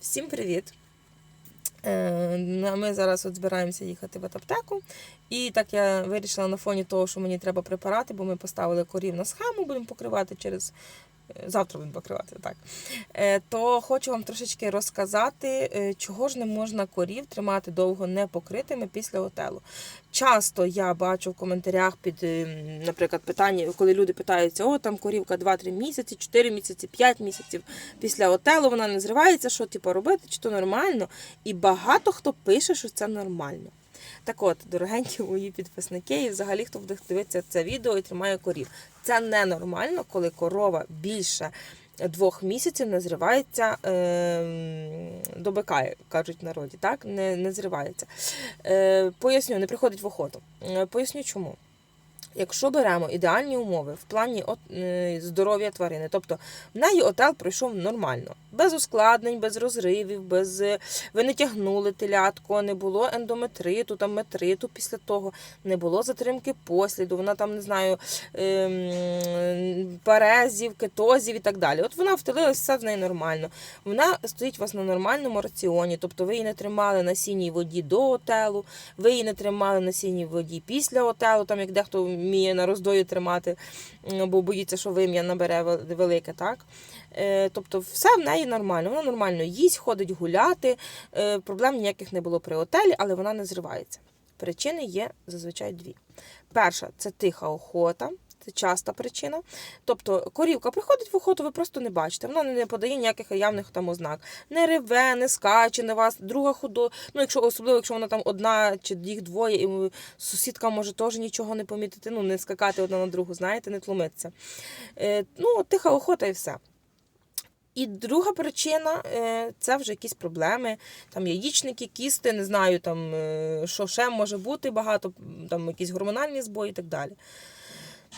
Всім привіт! Е, ну, Ми зараз от збираємося їхати в аптеку. І так я вирішила на фоні того, що мені треба препарати, бо ми поставили корів на схему, будемо покривати через. Завтра будемо покривати, так. Е, То хочу вам трошечки розказати, е, чого ж не можна корів тримати довго не покритими після отелу. Часто я бачу в коментарях під, е, наприклад, питання, коли люди питаються, о, там корівка 2-3 місяці, 4 місяці, 5 місяців після отелу вона не зривається, що типу робити, чи то нормально. І багато хто пише, що це нормально. Так от, дорогенькі мої підписники, і взагалі хто буде дивитися це відео і тримає корів. Це ненормально, коли корова більше двох місяців не зривається е, до бика, кажуть в народі, так? Не, не зривається. Е, поясню, не приходить в охоту. Е, поясню чому. Якщо беремо ідеальні умови в плані е, здоров'я тварини, тобто в неї отел пройшов нормально, без ускладнень, без розривів, без е, ви не тягнули телятко, не було ендометриту, там метриту після того, не було затримки посліду, вона там не знаю ем, парезів, кетозів і так далі. От вона втелилась, все в неї нормально. Вона стоїть у вас на нормальному раціоні, тобто ви її не тримали на сіній воді до отелу, ви її не тримали на сіній воді після отелу, там як дехто вміє на роздою тримати, бо боїться, що вим'я набере велике, так? Е, Тобто все в неї нормально. Вона нормально їсть, ходить гуляти. Е, Проблем ніяких не було при отелі, але вона не зривається. Причини є зазвичай дві. Перша це тиха охота. Це часта причина. Тобто корівка приходить в охоту, ви просто не бачите. Вона не подає ніяких явних там ознак. Не реве, не скаче на вас. Друга худо. Ну, якщо особливо, якщо вона там одна чи їх двоє, і сусідка може теж нічого не помітити, ну не скакати одна на другу, знаєте, не тлумитися. Е, ну, тиха охота і все. І друга причина е, це вже якісь проблеми, там яєчники, кісти, не знаю, там, е, що ще може бути багато, там якісь гормональні збої і так далі.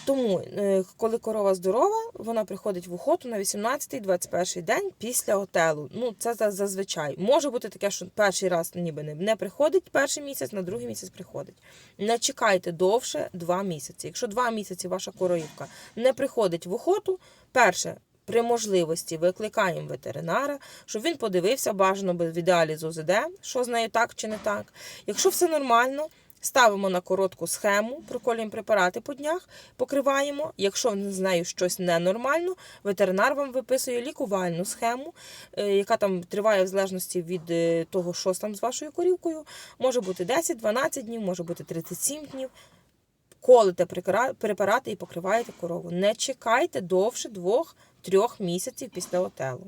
Тому, е, коли корова здорова, вона приходить в охоту на 18-21 день після отелу. Ну, це зазвичай. Може бути таке, що перший раз ніби не, приходить перший місяць, на другий місяць приходить. Не чекайте довше 2 місяці. Якщо 2 місяці ваша коровка не приходить в охоту, перше. При можливості викликаємо ветеринара, щоб він подивився бажано би в ідеалі з ОЗД, що з нею так чи не так. Якщо все нормально, ставимо на коротку схему, проколюємо препарати по днях, покриваємо. Якщо з нею щось ненормально, ветеринар вам виписує лікувальну схему, е, яка там триває в залежності від е, того, що там з вашою корівкою. Може бути 10-12 днів, може бути 37 днів. Колите препарати і покриваєте корову. Не чекайте довше двох-трьох місяців після отелу.